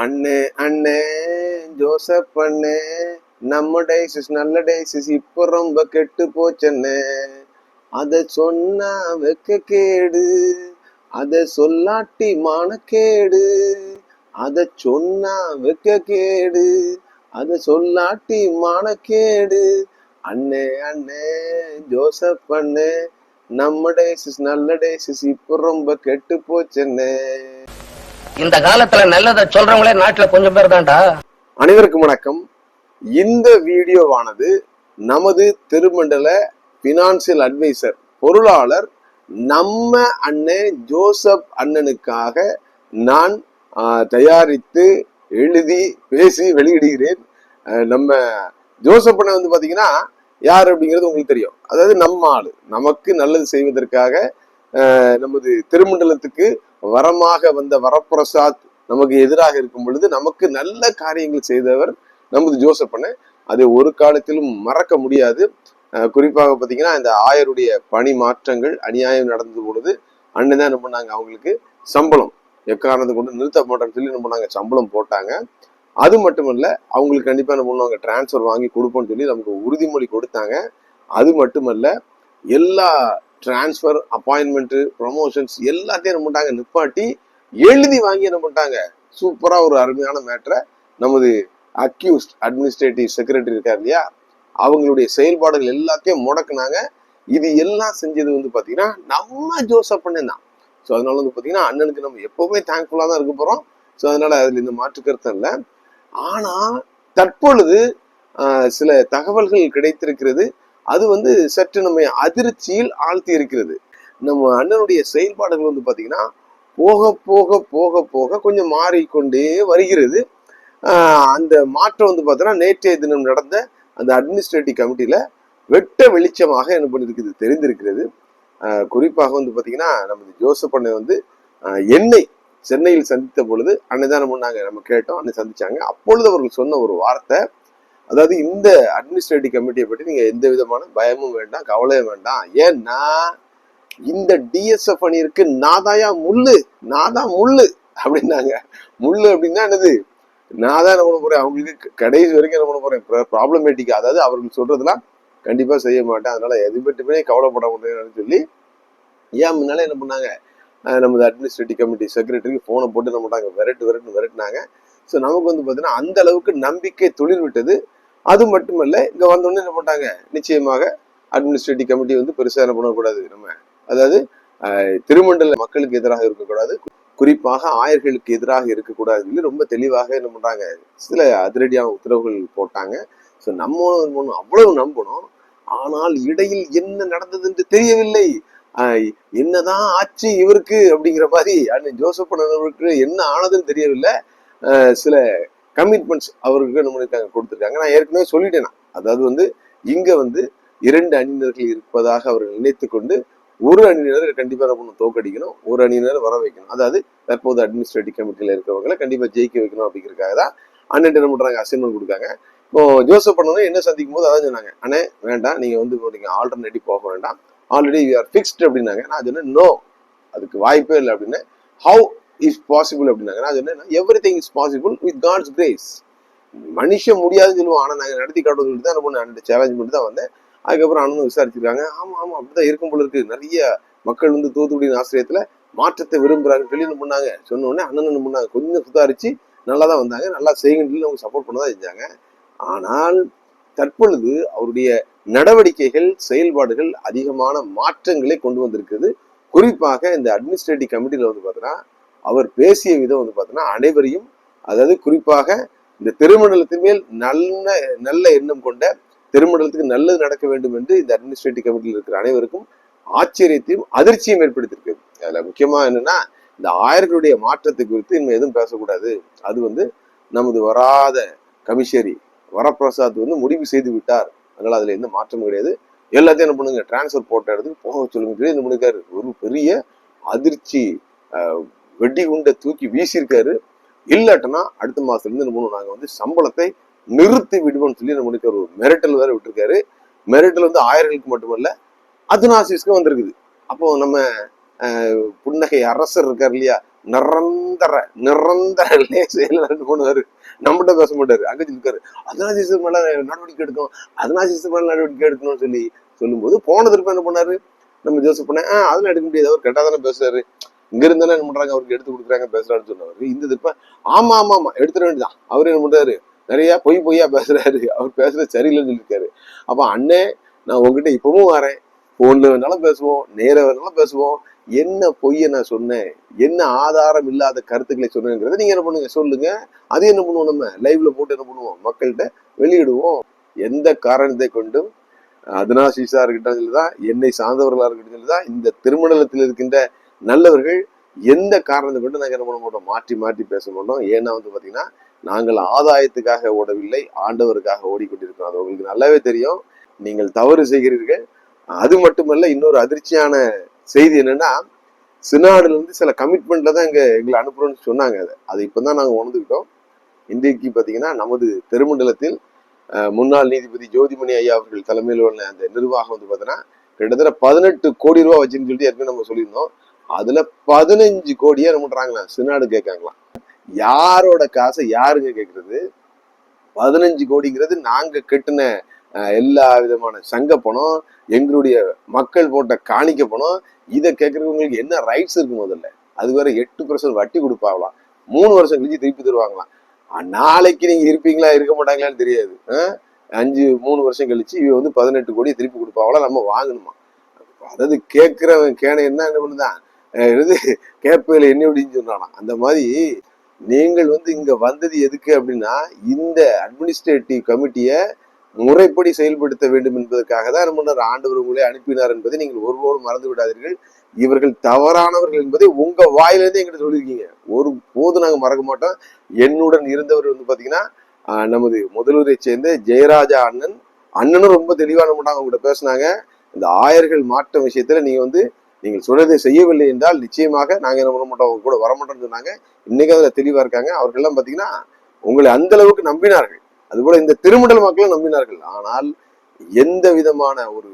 அண்ணே அண்ணே ஜோசப் அண்ணே நம்ம டைசிஸ் நல்ல டைசிஸ் இப்போ ரொம்ப கெட்டு போச்சண்ணே அத சொன்னா வெக்க கேடு. அத சொல்லாட்டி மானக்கேடு. அத சொன்னா வெக்க கேடு. அத சொல்லாட்டி மானக்கேடு. அண்ணே அண்ணே ஜோசப் அண்ணே நம்ம டைசிஸ் நல்ல டைசிஸ் இப்போ ரொம்ப கெட்டு போச்சண்ணே இந்த காலத்துல நல்லதை சொல்றவங்களே நாட்டுல கொஞ்சம் பேர் தான்டா. அனைவருக்கும் வணக்கம். இந்த வீடியோவானது நமது திருமண்டல பினான்சியல் அட்வைசர் பொருளாளர் நம்ம அண்ணன் ஜோசப் அண்ணனுக்காக நான் தயாரித்து எழுதி பேசி வெளியிடுகிறேன். நம்ம ஜோசப் அண்ணன் வந்து பாத்தீங்கன்னா யார் அப்படிங்கிறது உங்களுக்கு தெரியும். அதாவது நம்ம ஆள். நமக்கு நல்லது செய்வதற்காக நமது திருமண்டலத்துக்கு வரமாக வந்த வரப்பிரசாத் நமக்கு எதிராக இருக்கும் பொழுது நமக்கு நல்ல காரியங்கள் செய்தவர் நமது ஜோசப் அண்ணன். அதை ஒரு காலத்திலும் மறக்க முடியாது. குறிப்பாக பார்த்தீங்கன்னா இந்த ஆயருடைய பணி மாற்றங்கள் அநியாயம் நடந்த பொழுது அண்ணன் தான் என்ன பண்ணாங்க? அவங்களுக்கு சம்பளம். எக்காரணத்தை கொண்டு நிறுத்த மாட்டேன்னு சொல்லி என்ன பண்ணாங்க? சம்பளம் போட்டாங்க. அது மட்டுமல்ல அவங்களுக்கு கண்டிப்பா என்ன பண்ணுவாங்க? டிரான்ஸ்ஃபர் வாங்கி கொடுப்போம்னு சொல்லி நமக்கு உறுதிமொழி கொடுத்தாங்க. அது மட்டுமல்ல எல்லா டிரான்ஸ்ஃபர் அப்பாயின்மெண்ட்டு ப்ரொமோஷன்ஸ் எல்லாத்தையும் என்ன பண்ணிட்டாங்க? நிப்பாட்டி எழுதி வாங்கி என்ன பண்ணிட்டாங்க? சூப்பராக ஒரு அருமையான மேட்டரை நமது அக்யூஸ்ட் அட்மினிஸ்ட்ரேட்டிவ் செக்ரட்டரி இருக்கார் இல்லையா? அவங்களுடைய செயல்பாடுகள் எல்லாத்தையும் முடக்குனாங்க. இது எல்லாம் செஞ்சது வந்து பார்த்தீங்கன்னா நம்ம ஜோசப் அண்ணன் தான். ஸோ அதனால வந்து பார்த்தீங்கன்னா அண்ணனுக்கு நம்ம எப்போவுமே தேங்க்ஃபுல்லாக தான் இருக்க போகிறோம் ஸோ அதனால அதில் இந்த மாற்று கருத்தம் இல்லை. ஆனால் தற்பொழுது சில தகவல்கள் கிடைத்திருக்கிறது. அது வந்து சற்று நம்மை அதிர்ச்சியில் ஆழ்த்தி இருக்கிறது நம்ம அண்ணனுடைய செயல்பாடுகள் வந்து பார்த்தீங்கன்னா போக போக போக போக கொஞ்சம் மாறிக்கொண்டே வருகிறது. அந்த மாற்றம் வந்து பார்த்தோன்னா நேற்றைய தினம் நடந்த அந்த அட்மினிஸ்ட்ரேட்டிவ் கமிட்டியில் வெட்ட வெளிச்சமாக என்ன பண்ணியிருக்குது தெரிந்திருக்கிறது. குறிப்பாக வந்து பார்த்தீங்கன்னா நமது ஜோசப் அண்ணன் வந்து என்னை சென்னையில் சந்தித்த பொழுது அன்னைதான் பண்ணாங்க நம்ம கேட்டோம் அன்னை சந்திச்சாங்க. அப்பொழுது அவர்கள் சொன்ன ஒரு வார்த்தை அதாவது இந்த அட்மினிஸ்ட்ரேட்டிவ் கமிட்டியை பற்றி நீங்கள் எந்த விதமான பயமும் வேண்டாம் கவலையும் வேண்டாம். ஏன்னா இந்த டிஎஸ்எஃப் அணியிருக்கு நாதாயா முள்ளு நாதா முள்ளு அப்படின்னாங்க. முள்ளு அப்படின்னா என்னது? நான் தான் என்ன பண்ண போறேன்? அவங்களுக்கு க- கடைசி வரைக்கும் என்ன பண்ண போறேன்? ப்ராப்ளமேட்டிக் அதாவது அவர்கள் சொல்றதெல்லாம் கண்டிப்பா செய்ய மாட்டேன். அதனால எது பற்றியுமே கவலைப்பட முடியாதுன்னு சொல்லி ஏன் முன்னால என்ன பண்ணாங்க? நமது அட்மினிஸ்ட்ரேட்டிவ் கமிட்டி செக்ரட்டரிக்கு ஃபோனை போட்டு என்ன பண்ணாங்க விரட்டு விரட்டு விரட்டுனாங்க. ஸோ நமக்கு வந்து பார்த்தீங்கன்னா அந்த அளவுக்கு நம்பிக்கை தொழில் விட்டது. அது மட்டுமல்ல இங்க வந்தோடனே என்ன பண்ணிட்டாங்க? நிச்சயமாக அட்மினிஸ்ட்ரேட்டிவ் கமிட்டி வந்து பெருசாக என்ன பண்ணக்கூடாது? நம்ம அதாவது திருமண்டல மக்களுக்கு எதிராக இருக்கக்கூடாது. குறிப்பாக ஆயர்களுக்கு எதிராக இருக்கக்கூடாது ரொம்ப தெளிவாக என்ன பண்றாங்க சில அதிரடியான உத்தரவுகள் போட்டாங்க. ஸோ நம்ம அவ்வளவு நம்பணும். ஆனால் இடையில் என்ன நடந்தது என்று தெரியவில்லை. ஆஹ் என்னதான் ஆச்சு இவருக்கு அப்படிங்கிற மாதிரி அண்ணன் ஜோசப் அவருக்கு என்ன ஆனதுன்னு தெரியவில்லை. ஆஹ் சில கமிட்மெண்ட்ஸ் அவருக்கு என்ன பண்ணிருக்காங்க கொடுத்துருக்காங்க. நான் ஏற்கனவே சொல்லிட்டேன் நான். அதாவது வந்து இங்கே வந்து இரண்டு அணியினர்கள் இருப்பதாக அவர்கள் நினைத்து கொண்டு ஒரு அணியினர் கண்டிப்பாக ஒன்று தோக்கடிக்கணும் ஒரு அணியினர் வர வைக்கணும். அதாவது தற்போது அட்மினிஸ்ட்ரேட்டிவ் கமிட்டியில் இருக்கிறவங்களை கண்டிப்பாக ஜெயிக்க வைக்கணும் அப்படிங்கிறதுக்காக தான் அண்ணன் என்ன பண்ணுறாங்க அசைன்மெண்ட் கொடுக்காங்க. இப்போ ஜோசப் பண்ணணும் என்ன சந்திக்கும் போது அதான் சொன்னாங்க அண்ணே வேண்டாம் நீங்கள் வந்து இப்போ நீங்க ஆல்டர்னேட்டிவ் போக வேண்டாம். ஆல்ரெடி யூ ஆர் ஃபிக்ஸ்ட் அப்படின்னாங்க. நான் சொன்னேன் நோ அதுக்கு வாய்ப்பே இல்லை அப்படின்னு. ஹவு இஸ் பாசிபிள் அப்படின்னாங்க. நான் சொன்னேன் everything is possible with God's grace மனுஷன் முடியாதுன்னு சொல்லுவோம் ஆனால் நாங்கள் நடத்தி காட்டுறது சொல்லிட்டு தான் என்ன பண்ணேன் அண்ணன் சேலஞ்ச் மட்டும் தான் வந்தேன். அதுக்கப்புறம் அண்ணனும் விசாரிச்சிருக்காங்க. ஆமா ஆமா அப்படிதான் இருக்கும் போல இருக்கு. நிறைய மக்கள் வந்து தூத்துக்குடியின் ஆசிரியத்தில் மாற்றத்தை விரும்புகிறாங்க சொல்லி என்ன பண்ணாங்க சொன்ன உடனே அண்ணன் என்ன பண்ணாங்க கொஞ்சம் சுதாரிச்சு நல்லா தான் வந்தாங்க. நல்லா செய்யுங்கன்னு சொல்லி அவங்க சப்போர்ட் பண்ண தான் செஞ்சாங்க. ஆனால் தற்பொழுது அவருடைய நடவடிக்கைகள் செயல்பாடுகள் அதிகமான மாற்றங்களை கொண்டு வந்திருக்குது குறிப்பாக இந்த அட்மினிஸ்ட்ரேட்டிவ் கமிட்டியில் வந்து பார்த்தீங்கன்னா அவர் பேசிய விதம் வந்து பார்த்தீங்கன்னா அனைவரையும் அதாவது குறிப்பாக இந்த திருமண்டலத்தின் மேல் நல்ல நல்ல எண்ணம் கொண்ட திருமண்டலத்துக்கு நல்லது நடக்க வேண்டும் என்று இந்த அட்மினிஸ்ட்ரேட்டிவ் கமிட்டியில் இருக்கிற அனைவருக்கும் ஆச்சரியத்தையும் அதிர்ச்சியும் ஏற்படுத்தியிருக்கு. அதில் முக்கியமாக என்னன்னா இந்த ஆயர்களுடைய மாற்றத்தை குறித்து இனிமேல் எதுவும் பேசக்கூடாது. அது வந்து நமது வராத கமிஷரி வரப்பிரசாத் வந்து முடிவு செய்து விட்டார். அதனால் அதில் எந்த மாற்றமும் கிடையாது. எல்லாத்தையும் என்ன பண்ணுங்க டிரான்ஸ்ஃபர் போட்ட இடத்துக்கு போக சொல்லுங்க சொல்லி என்ன பண்ணிருக்காரு. ஒரு பெரிய அதிர்ச்சி வெடி குண்டை தூக்கி வீசியிருக்காரு. இல்லாட்டனா அடுத்த மாசத்துல இருந்து என்ன பண்ணுவோம் நாங்க வந்து சம்பளத்தை நிறுத்தி விடுவோம்னு சொல்லி நம்ம பண்ணிருக்காரு ஒரு மிரட்டல் வேற விட்டுருக்காரு. மிரட்டல் வந்து ஆயிரங்களுக்கு மட்டுமல்ல அதுனாசிஸ்க்கும் வந்திருக்குது. அப்போ நம்ம அஹ், புன்னகை அரசர் இருக்கார் இல்லையா? நிரந்தர நிரந்தர போனாரு பண்ணுவாரு நம்மகிட்ட பேச மாட்டாரு. அங்க இருக்காரு அதனால மேல நடவடிக்கை எடுக்கணும். அதனால மேல நடவடிக்கை எடுக்கணும்னு சொல்லி சொல்லும்போது போன திருப்ப என்ன பண்ணாரு? நம்ம ஜோசப் பண்ண ஆஹ் அதெல்லாம் எடுக்க முடியாது. அவர் கரெக்டா தானே பேசுறாரு. இங்க இருந்தாலும் என்ன பண்றாங்க? அவருக்கு எடுத்து கொடுக்குறாங்க பேசுறாருன்னு சொன்னவர். இந்த திருப்ப ஆமா ஆமா ஆமா எடுத்துட வேண்டியதான் அவர் என்ன பண்றாரு? நிறைய பொய் பொய்யா பேசுறாரு. அவர் பேசுறது சரியில்லைன்னு சொல்லியிருக்காரு. அப்ப அண்ணே நான் உங்ககிட்ட இப்பவும் வரேன். போன்ல வேணாலும் பேசுவோம் நேர வேணாலும் பேசுவோம். என்ன பொய்யை நான் சொன்னேன்? என்ன ஆதாரம் இல்லாத கருத்துக்களை சொன்னேங்கிறத நீங்க என்ன பண்ணுங்க? சொல்லுங்க. அது என்ன பண்ணுவோம் நம்ம? லைவ்ல போட்டு என்ன பண்ணுவோம்? மக்கள்கிட்ட வெளியிடுவோம். எந்த காரணத்தை கொண்டும்? அதனா சீசா இருக்கட்டும் சொல்லிதான் என்னை சார்ந்தவர்களா இருக்கட்டும் சொல்லிதான் இந்த திருமணத்தில் இருக்கின்ற நல்லவர்கள் எந்த காரணத்தை கொண்டு நாங்கள் என்ன பண்ண மாட்டோம் மாற்றி மாற்றி பேச மாட்டோம் ஏன்னா வந்து பாத்தீங்கன்னா நாங்கள் ஆதாயத்துக்காக ஓடவில்லை ஆண்டவருக்காக ஓடிக்கொண்டிருக்கிறோம். அது உங்களுக்கு நல்லாவே தெரியும். நீங்கள் தவறு செய்கிறீர்கள். அது மட்டுமல்ல இன்னொரு அதிர்ச்சியான செய்தி என்னன்னா சினாடுல இருந்து சில கமிட்மெண்ட்ல தான் எங்க எங்களை அனுப்புறோம்னு சொன்னாங்க அதை. அது இப்பதான் நாங்க உணர்ந்துக்கிட்டோம். இன்றைக்கு பாத்தீங்கன்னா நமது தெருமண்டலத்தில் முன்னாள் நீதிபதி ஜோதிமணி ஐயா அவர்கள் தலைமையில் உள்ள அந்த நிர்வாகம் வந்து பாத்தீங்கன்னா கிட்டத்தட்ட பதினெட்டு கோடி ரூபா வச்சுன்னு சொல்லிட்டு ஏற்கனவே நம்ம சொல்லியிருந்தோம். அதுல பதினஞ்சு கோடியே என்ன பண்றாங்களா சினாடு கேட்காங்களாம். யாரோட காசை யாருங்க கேட்கறது பதினஞ்சு கோடிங்கிறது நாங்க கட்டின எல்லா விதமான சங்க பணம் எங்களுடைய மக்கள் போட்ட காணிக்க பணம் இதை கேட்கறவங்களுக்கு என்ன ரைட்ஸ் இருக்கு முதல்ல? அது வேற எட்டு பர்சன்ட் வட்டி கொடுப்பாங்களாம். மூணு வருஷம் கழிச்சு திருப்பி தருவாங்களாம். நாளைக்கு நீங்க இருப்பீங்களா இருக்க மாட்டாங்களான்னு தெரியாது. அஞ்சு மூணு வருஷம் கழிச்சு இவ வந்து பதினெட்டு கோடியை திருப்பி கொடுப்பாங்களா? நம்ம வாங்கணுமா? அதாவது கேட்கிறவன் கேன என்ன என்ன பண்ணுதான்? இது கேப்பையில் என்ன அப்படின்னு சொன்னானா. அந்த மாதிரி நீங்கள் வந்து இங்கே வந்தது எதுக்கு அப்படின்னா இந்த அட்மினிஸ்ட்ரேட்டிவ் கமிட்டியை முறைப்படி செயல்படுத்த வேண்டும் என்பதற்காக தான் முன்னர் ஆண்டவர் உங்களை அனுப்பினார் என்பதை நீங்கள் ஒருபோதும் மறந்து விடாதீர்கள். இவர்கள் தவறானவர்கள் என்பதை உங்க வாயிலிருந்து எங்கிட்ட சொல்லியிருக்கீங்க. ஒரு போது நாங்கள் மறக்க மாட்டோம். என்னுடன் இருந்தவர் வந்து பார்த்தீங்கன்னா நமது முதல்வரை சேர்ந்த ஜெயராஜா அண்ணன். அண்ணனும் ரொம்ப தெளிவான மாட்டாங்க கூட பேசினாங்க. இந்த ஆயர்கள் மாற்றம் விஷயத்துல நீங்க வந்து நீங்கள் சொன்னதை செய்யவில்லை என்றால் நிச்சயமாக நாங்கள் என்ன பண்ண மாட்டோம்? உங்க கூட வரமாட்டோம்னு சொன்னாங்க. இன்னைக்கு அதில் தெளிவா இருக்காங்க. அவர்கள்லாம் பாத்தீங்கன்னா உங்களை அந்த அளவுக்கு நம்பினார்கள். அதுபோல இந்த திருமண்டல மக்களும் நம்பினார்கள். ஆனால் எந்த விதமான ஒரு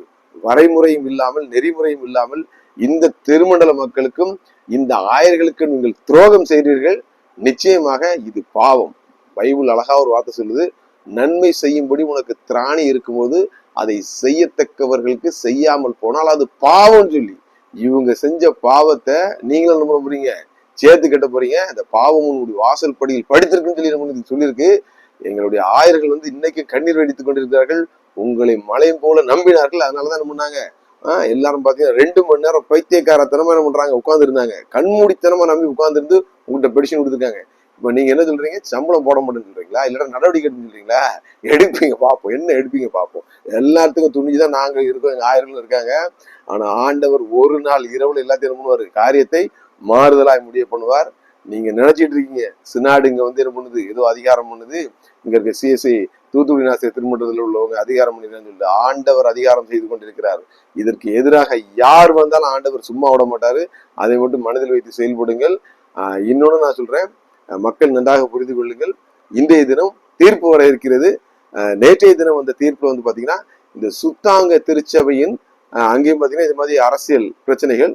வரைமுறையும் இல்லாமல் நெறிமுறையும் இல்லாமல் இந்த திருமண்டல மக்களுக்கும் இந்த ஆயர்களுக்கும் நீங்கள் துரோகம் செய்கிறீர்கள். நிச்சயமாக இது பாவம். பைபிள் அழகா ஒரு வார்த்தை சொல்லுது. நன்மை செய்யும்படி உனக்கு திராணி இருக்கும்போது அதை செய்யத்தக்கவர்களுக்கு செய்யாமல் போனால் அது பாவம் சொல்லி. இவங்க செஞ்ச பாவத்தை நீங்களும் என்ன பண்ண போறீங்க? சேர்த்து கட்ட போறீங்க? அந்த பாவம் உன்னுடைய வாசல் படியில் படித்திருக்குன்னு சொல்லி நம்ம சொல்லியிருக்கு. எங்களுடைய ஆயர்கள் வந்து இன்னைக்கு கண்ணீர் வெடித்துக் கொண்டிருக்கிறார்கள். உங்களை மலையும் போல நம்பினார்கள். அதனாலதான் என்ன பண்ணாங்க? ஆஹ் எல்லாரும் பாத்தீங்கன்னா ரெண்டு மணி நேரம் பைத்தியக்காரத்தனமா என்ன பண்றாங்க? உட்கார்ந்து இருந்தாங்க. கண்மூடித்தனமா நம்பி உட்கார்ந்து இருந்து உங்கள்கிட்ட பெடிஷன் கொடுத்துருக்காங்க. இப்போ நீங்க என்ன சொல்றீங்க? சம்பளம் போட மாட்டேன்னு சொல்கிறீங்களா இல்லைன்னா நடவடிக்கை எடுன்னு சொல்றீங்களா? எடுப்பீங்க பார்ப்போம் என்ன எடுப்பீங்க பார்ப்போம் எல்லாத்துக்கும் துணிஞ்சுதான் நாங்கள் இருக்கோம். எங்கள் ஆயிரங்களும் இருக்காங்க. ஆனால் ஆண்டவர் ஒரு நாள் இரவுல எல்லாத்தையும் பண்ணுவார்? காரியத்தை மாறுதலாய் முடிய பண்ணுவார். நீங்க நினைச்சிட்டு இருக்கீங்க. சினாடு இங்க வந்து என்ன பண்ணுது? ஏதோ அதிகாரம் பண்ணுது. இங்க இருக்க சிஎஸ்ஐ தூத்துக்குடி நாசிரியர் திருமண்டலத்தில் உள்ளவங்க அதிகாரம் பண்ணிருக்கான்னு சொல்லி ஆண்டவர் அதிகாரம் செய்து கொண்டிருக்கிறார். இதற்கு எதிராக யார் வந்தாலும் ஆண்டவர் சும்மா விட மாட்டாரு. அதை மட்டும் மனதில் வைத்து செயல்படுங்கள். இன்னொன்று நான் சொல்றேன். மக்கள் நன்றாக புரிந்து கொள்ளுங்கள். இன்றைய தினம் தீர்ப்பு வர இருக்கிறது. அஹ் நேற்றைய தினம் வந்த தீர்ப்புல வந்து பாத்தீங்கன்னா இந்த சுத்தாங்க திருச்சபையின் அங்கேயும் பாத்தீங்கன்னா இது மாதிரி அரசியல் பிரச்சனைகள்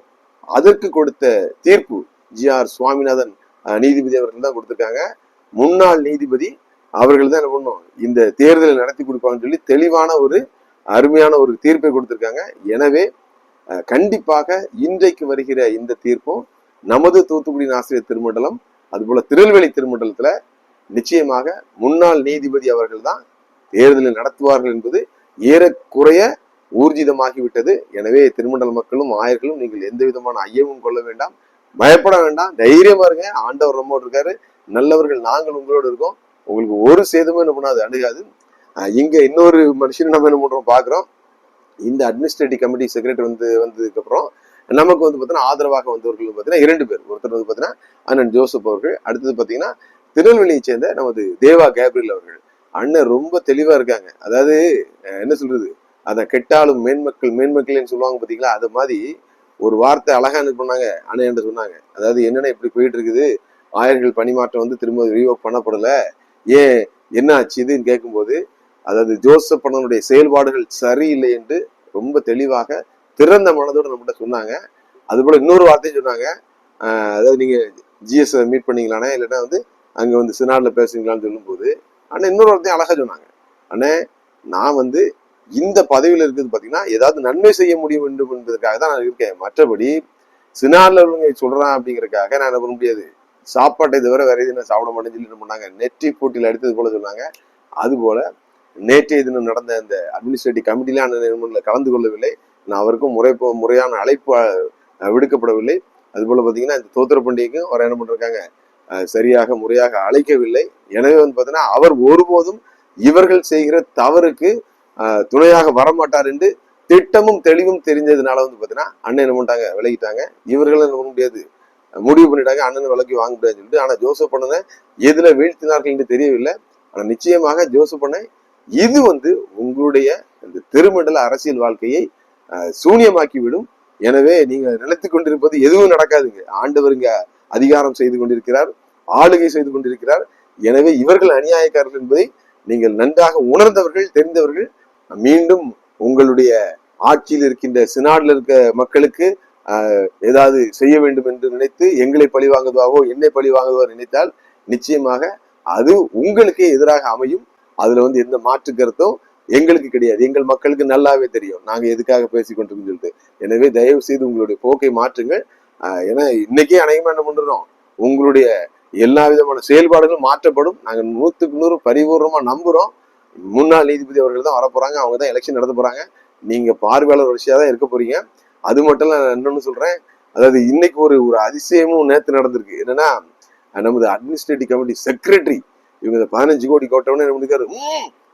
அதற்கு கொடுத்த தீர்ப்பு ஜி ஆர் சுவாமிநாதன் அஹ் நீதிபதி அவர்கள் தான் கொடுத்திருக்காங்க. முன்னாள் நீதிபதி அவர்கள் தான் என்ன பண்ணும் இந்த தேர்தலை நடத்தி கொடுப்பாங்கன்னு சொல்லி தெளிவான ஒரு அருமையான ஒரு தீர்ப்பை கொடுத்திருக்காங்க. எனவே கண்டிப்பாக இன்றைக்கு வருகிற இந்த தீர்ப்பும் நமது தூத்துக்குடி ஆசிரியர் திருமண்டலம் அதுபோல திருநெல்வேலி திருமண்டலத்துல நிச்சயமாக முன்னாள் நீதிபதி அவர்கள் தான் தேர்தலை நடத்துவார்கள் என்பது ஏறக்குறைய ஊர்ஜிதமாகிவிட்டது. எனவே திருமண்டல மக்களும் ஆயர்களும் நீங்கள் எந்த விதமான ஐயமும் கொள்ள வேண்டாம். பயப்பட வேண்டாம். தைரியமா இருங்க ஆண்டவர் ரொம்ப இருக்காரு. நல்லவர்கள் நாங்கள் உங்களோடு இருக்கோம். உங்களுக்கு ஒரு சேதமும் என்ன பண்ணாது அணுகாது. இங்க இன்னொரு மனுஷன் நம்ம என்ன பண்றோம்? பாக்குறோம் இந்த அட்மினிஸ்ட்ரேட்டிவ் கமிட்டி செக்ரட்டரி வந்து வந்ததுக்கு அப்புறம் நமக்கு வந்து பார்த்தீங்கன்னா ஆதரவாக வந்தவர்கள் பார்த்தீங்கன்னா இரண்டு பேர். ஒருத்தர் வந்து பார்த்தீங்கன்னா அண்ணன் ஜோசப் அவர்கள் அடுத்தது பார்த்தீங்கன்னா திருநெல்வேலியை சேர்ந்த நமது தேவா கேப்ரியல் அவர்கள். அண்ணன் ரொம்ப தெளிவாக இருக்காங்க. அதாவது என்ன சொல்றது? அதை கெட்டாலும் மேன்மக்கள் மேன்மக்கள்னு சொல்லுவாங்க பார்த்தீங்களா அது மாதிரி ஒரு வார்த்தை அழகா என்ன பண்ணாங்க அண்ணன் என்று சொன்னாங்க. அதாவது என்னென்ன இப்படி போயிட்டு இருக்குது? ஆயர்கள் பணிமாற்றம் வந்து திரும்ப ரீவோக் பண்ணப்படலை. ஏன்? என்ன ஆச்சு இதுன்னு கேட்கும்போது அதாவது ஜோசப் அண்ணனுடைய செயல்பாடுகள் சரியில்லை என்று ரொம்ப தெளிவாக திறந்த மனதோடு நம்மகிட்ட சொன்னாங்க. அதுபோல் இன்னொரு வார்த்தையும் சொன்னாங்க. அதாவது நீங்கள் ஜிஎஸ் மீட் பண்ணீங்களாண்ணே இல்லைன்னா வந்து அங்கே வந்து சினாடில் பேசுறீங்களான்னு சொல்லும்போது ஆனால் இன்னொரு வார்த்தையும் அழகாக சொன்னாங்க. அண்ணே நான் வந்து இந்த பதவியில் இருக்கிறது பார்த்தீங்கன்னா ஏதாவது நன்மை செய்ய முடியும் வேண்டும் என்பதற்காக தான் நான் இருக்கேன். மற்றபடி சினாரில் உள்ளவங்க சொல்கிறான் அப்படிங்கிறதுக்காக நான் என்ன பண்ண முடியாது. சாப்பாட்டை தவிர வேற எதுவும் சாப்பிட மாட்டேன்னு சொல்லி என்ன பண்ணாங்க? நெற்றி போட்டியில் அடித்தது போல சொன்னாங்க. அதுபோல நேற்றைய தினம் நடந்த அந்த அட்மினிஸ்ட்ரேட்டிவ் கமிட்டிலாம் அந்த நிறுவனத்தில் கலந்து கொள்ளவில்லை. நான் அவருக்கும் முறை முறையான அழைப்பு விடுக்கப்படவில்லை. அதுபோல பார்த்தீங்கன்னா இந்த தோத்திர பண்டிகைக்கும் அவர் என்ன பண்ணிருக்காங்க சரியாக முறையாக அழைக்கவில்லை. எனவே வந்து பார்த்தீங்கன்னா அவர் ஒருபோதும் இவர்கள் செய்கிற தவறுக்கு துணையாக வரமாட்டார் என்று திட்டமும் தெளிவும் தெரிஞ்சதுனால வந்து பார்த்தீங்கன்னா அண்ணன் என்ன பண்ணிட்டாங்க விலகிட்டாங்க. இவர்களும் என்ன பண்ண முடியாது. முடிவு பண்ணிட்டாங்க அண்ணன் விலக்கி வாங்க முடியாதுன்னு சொல்லிட்டு ஆனால் ஜோசப் பண்ணனை எதில் வீழ்த்தினார்கள் என்று தெரியவில்லை. ஆனால் நிச்சயமாக ஜோசப் பண்ண இது வந்து உங்களுடைய இந்த திருமண்டல அரசியல் வாழ்க்கையை சூனியமாக்கி விடும் எனவே நீங்க நிலைத்து கொண்டிருப்பது எதுவும் நடக்காதுங்க. ஆண்டவருங்க அதிகாரம் செய்து கொண்டிருக்கிறார் ஆளுகை செய்து கொண்டிருக்கிறார். எனவே இவர்கள் அநியாயக்காரர்கள் என்பதை நீங்கள் நன்றாக உணர்ந்தவர்கள் தெரிந்தவர்கள் மீண்டும் உங்களுடைய ஆட்சியில் இருக்கின்ற சினாடில் இருக்க மக்களுக்கு ஏதாவது செய்ய வேண்டும் என்று நினைத்து எங்களை பழி வாங்குவதாகவோ என்னை பழி வாங்குவதோ நினைத்தால் நிச்சயமாக அது உங்களுக்கே எதிராக அமையும். அதுல வந்து எந்த மாற்று கருத்தும் எங்களுக்கு கிடையாது. எங்கள் மக்களுக்கு நல்லாவே தெரியும். நாங்க எதுக்காக பேசி சொல்லிட்டு. எனவே தயவு செய்து உங்களுடைய போக்கை மாற்றுங்கள். ஏன்னா இன்னைக்கே அநேகமா என்ன பண்றோம் உங்களுடைய எல்லா விதமான செயல்பாடுகளும் மாற்றப்படும். நாங்கள் நூற்றுக்கு நூறு பரிபூர்ணமா நம்புறோம். முன்னாள் நீதிபதி அவர்கள் தான் வரப்போறாங்க. அவங்க தான் எலெக்ஷன் நடத்த போறாங்க. நீங்க பார்வையாளர் வரிசையா தான் இருக்க போறீங்க. அது மட்டும் இல்லை நான் இன்னொன்னு சொல்றேன். அதாவது இன்னைக்கு ஒரு ஒரு அதிசயமும் நேற்று நடந்திருக்கு. என்னன்னா நமது அட்மினிஸ்ட்ரேட்டிவ் கமிட்டி செக்ரட்டரி இவங்க பதினஞ்சு கோடி கோட்டவனே என்ன பண்ணிருக்காரு?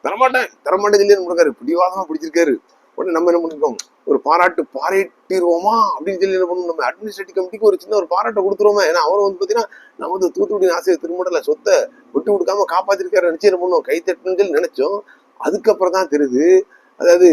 தரமாட்டேன் தரமாட்டேன் சொல்லி என்ன பிடிவாதமா பிடிச்சிருக்காரு. உடனே நம்ம என்ன பண்ணிருக்கோம்? ஒரு பாராட்டு பாராட்டிடுவோமா? அப்படின்னு சொல்லி என்ன பண்ணணும்? நம்ம அட்மினிஸ்ட்ரேட்டிவ் கமிட்டிக்கு ஒரு சின்ன ஒரு பாராட்டை கொடுத்துருவோமா. ஏன்னா அவர் வந்து பாத்தீங்கன்னா நமது தூத்துக்குடி ஆசிரியர் திருமண்டல சொத்தை விட்டு கொடுக்காம காப்பாத்திருக்காரு நினைச்சு என்ன பண்ணுவோம்? கை தட்டுன்னு சொல்லி நினைச்சோம். அதுக்கப்புறம் தான் தெரியுது. அதாவது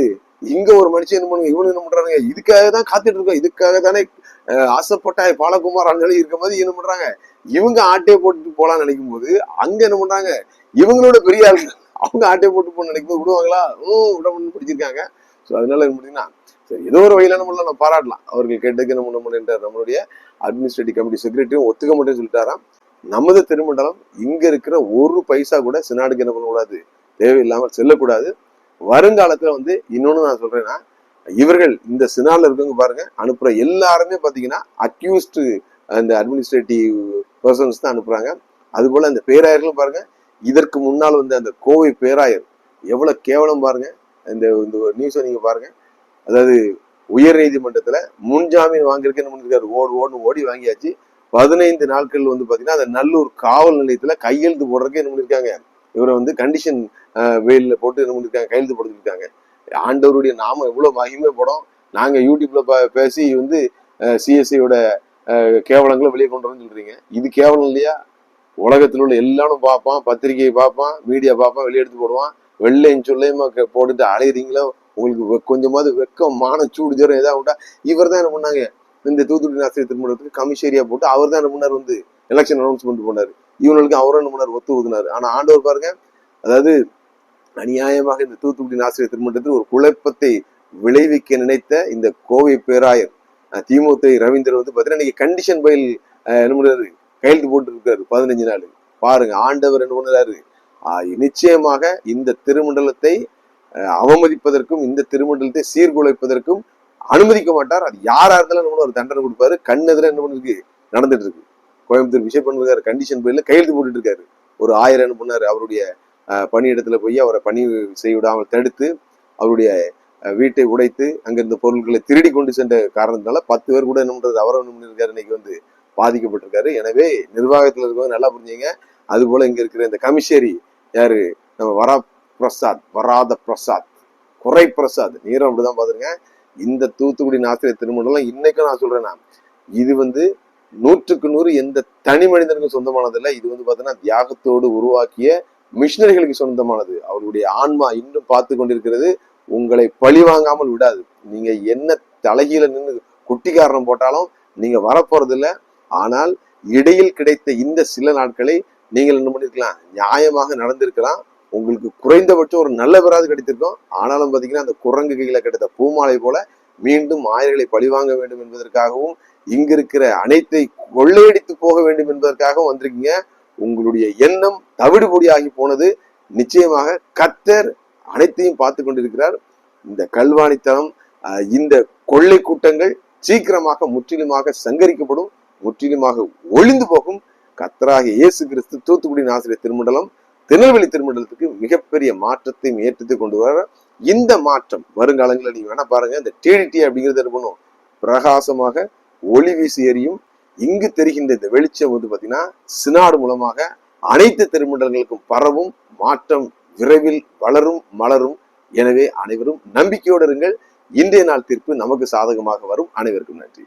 இங்க ஒரு மனுஷன் என்ன பண்ணுங்க இவனு என்ன பண்றாங்க இதுக்காக தான் காத்துட்டு இருக்கோம். இதுக்காக தானே அஹ், ஆசைப்பட்டாய் பாலகுமார் அஞ்சலி இருக்கும் போது என்ன பண்றாங்க? இவங்க ஆட்டையை போட்டுட்டு போலாம்னு நினைக்கும் போது அங்க என்ன பண்றாங்க? இவங்களோட பெரிய ஆளுங்க அவங்க ஆட்டையை போட்டு போன நினைக்கும் விடுவாங்களா? ஊம் விட பிடிச்சிருக்காங்க. ஸோ அதனால என்ன சரி ஏதோ ஒரு வகையில நம்ம நம்ம பாராட்டலாம். அவர்கள் கேட்டதுக்கு நம்ம நம்ம நம்மளுடைய அட்மினிஸ்ட்ரேட்டிவ் கமிட்டி செக்ரட்டரியும் ஒத்துக்க மாட்டேன்னு சொல்லிட்டாராம். நமது திருமண்டலம் இங்க இருக்கிற ஒரு பைசா கூட சினாடுக்கு என்ன பண்ணக்கூடாது? தேவையில்லாமல் செல்லக்கூடாது. வருங்காலத்துல வந்து இன்னொன்னு நான் சொல்றேன்னா இவர்கள் இந்த சினால இருக்கவங்க பாருங்க அனுப்புற எல்லாருமே பாத்தீங்கன்னா அக்யூஸ்டு அந்த அட்மினிஸ்ட்ரேட்டிவ் பர்சன்ஸ் தான் அனுப்புறாங்க. அது போல அந்த பேராயர்களும் பாருங்க இதற்கு முன்னால் வந்து அந்த கோவை பேராயர் எவ்வளவு கேவலம் பாருங்க. இந்த இந்த ஒரு நியூஸை நீங்க பாருங்க. அதாவது உயர் நீதிமன்றத்துல முன்ஜாமீன் வாங்கியிருக்க என்ன பண்ணிருக்காரு ஓடு ஓடு ஓடி வாங்கியாச்சு. பதினைந்து நாட்கள் வந்து பாத்தீங்கன்னா அந்த நல்லூர் காவல் நிலையத்துல கையெழுத்து போடுறதுக்கு என்ன பண்ணிருக்காங்க. இவரை வந்து கண்டிஷன் வெயிலில் போட்டு என்ன பண்ணிருக்காங்க? கையெழுத்து போட்டுருக்காங்க ஆண்டவருடைய நாம எவ்வளவு மகிமைப்படும். நாங்க யூடியூப்ல பேசி வந்து சிஎஸ்சியோட கேவலங்களை வெளியே கொண்டு வரணும்னு சொல்றீங்க. இது கேவலம் இல்லையா? உலகத்தில் உள்ள எல்லாரும் பார்ப்பான் பத்திரிகையை பார்ப்பான் மீடியா பார்ப்பான் வெளியெடுத்து போடுவான். வெள்ளையும் சொல்லையுமா போட்டுட்டு அலையிறீங்களோ? உங்களுக்கு வெ- கொஞ்சமாவது வெக்கம் மான சூடு ஜரம் ஏதாவது உண்டா? இவர் தான் என்ன பண்ணாங்க? இந்த தூத்துக்குடி ஆசிரியர் திருமணத்துக்கு கமிஷேரியா போட்டு அவர் தான் என்ன பண்ணார் வந்து எலெக்ஷன் அனௌன்ஸ்மெண்ட் பண்ணார் இவங்களுக்கு அவரும் என்ன பண்ணார்? ஒத்து ஊதினார் ஆனால் ஆண்டவர் பாருங்க அதாவது அநியாயமாக இந்த தூத்துக்குடி ஆசிரியர் திருமணத்தில் ஒரு குழப்பத்தை விளைவிக்க நினைத்த இந்த கோவை பேராயர் திமுக ரவீந்திரன் வந்து பார்த்தீங்கன்னா இன்னைக்கு கண்டிஷன் பயில் என்ன பண்ணுறாரு கையெழுத்து போட்டு இருக்காரு பதினஞ்சு நாள். பாருங்க ஆண்டவர் என்ன பண்ணுறாரு? நிச்சயமாக இந்த திருமண்டலத்தை அவமதிப்பதற்கும் இந்த திருமண்டலத்தை சீர்குலைப்பதற்கும் அனுமதிக்க மாட்டார். அது யாரா இருந்தாலும் நம்ம ஒரு தண்டனை கொடுப்பாரு. கண்ணெதிர என்ன பண்ணிருக்கு? நடந்துட்டு இருக்கு. கோயம்புத்தூர் விஷயம் பண்ணிருக்காரு கண்டிஷன் பயில கையெழுத்து போட்டுட்டு இருக்காரு. ஒரு ஆயிரம் என்ன பண்ணாரு? அவருடைய அஹ், பணியிடத்துல போய் அவரை பணி செய்ய விடாமல் தடுத்து அவருடைய வீட்டை உடைத்து அங்கிருந்த பொருட்களை திருடி கொண்டு சென்ற காரணத்தினால பத்து பேர் கூட என்ன பண்றது? அவரை என்ன பண்ணிருக்காரு? இன்னைக்கு வந்து பாதிக்கப்பட்டிருக்காரு. எனவே நிர்வாகத்தில் இருக்கவங்க நல்லா புரிஞ்சுங்க. அது போல இங்க இருக்கிற இந்த கமிஷரி யாரு? நம்ம வரா பிரசாத் வராத பிரசாத் குறை பிரசாத். நீரும் அப்படிதான் பாத்துருங்க. இந்த தூத்துக்குடி ஆசிரியர் திருமணம்லாம் இன்னைக்கும் நான் சொல்றேன் நான் இது வந்து நூற்றுக்கு நூறு எந்த தனி மனிதனுக்கும் சொந்தமானதில்லை இது வந்து பாத்தீங்கன்னா தியாகத்தோடு உருவாக்கிய மிஷினரிகளுக்கு சொந்தமானது. அவருடைய ஆன்மா இன்னும் பார்த்து கொண்டிருக்கிறது. உங்களை பழி வாங்காமல் விடாது. நீங்க என்ன தலைகீழ நின்று குட்டி காரணம் போட்டாலும் நீங்க வரப்போறது ஆனால் இடையில் கிடைத்த இந்த சில நாட்களை நீங்கள் என்ன பண்ணிருக்கலாம் நியாயமாக நடந்திருக்கலாம். உங்களுக்கு குறைந்தபட்சம் ஒரு நல்ல பெறாது கிடைத்திருக்கும். ஆனாலும் பாத்தீங்கன்னா அந்த குரங்கு கையில கிடைத்த பூமாலை போல மீண்டும் ஆயர்களை பழிவாங்க வேண்டும் என்பதற்காகவும் இங்க இருக்கிற அனைத்தை கொள்ளையடித்து போக வேண்டும் என்பதற்காகவும் வந்திருக்கீங்க. உங்களுடைய எண்ணம் தவிடுபொடியாகி போனது. நிச்சயமாக கத்தர் அனைத்தையும் பார்த்து கொண்டிருக்கிறார். இந்த கல்வாணித்தனம் இந்த கொள்ளை கூட்டங்கள் சீக்கிரமாக முற்றிலுமாக சங்கரிக்கப்படும். முற்றிலுமாக ஒளிந்து போகும். கத்தராக இயேசு கிறிஸ்து தூத்துக்குடி ஆசிரியர் திருமண்டலம் திருநெல்வேலி திருமண்டலத்துக்கு மிகப்பெரிய மாற்றத்தையும் ஏற்றுத்து கொண்டு வர இந்த மாற்றம் வருங்காலங்களில் நீங்க வேணா பாருங்க இந்த டிடிடி அப்படிங்கிறது என்ன பண்ணும்? பிரகாசமாக ஒளி வீசி எறியும். இங்கு தெரிகின்ற இந்த வெளிச்சம் வந்து பார்த்தீங்கன்னா சினாடு மூலமாக அனைத்து திருமண்டலங்களுக்கும் பரவும் மாற்றம் விரைவில் வளரும் மலரும். எனவே அனைவரும் நம்பிக்கையோடு இருங்கள். இன்றைய நாள் தீர்ப்பு நமக்கு சாதகமாக வரும். அனைவருக்கும் நன்றி.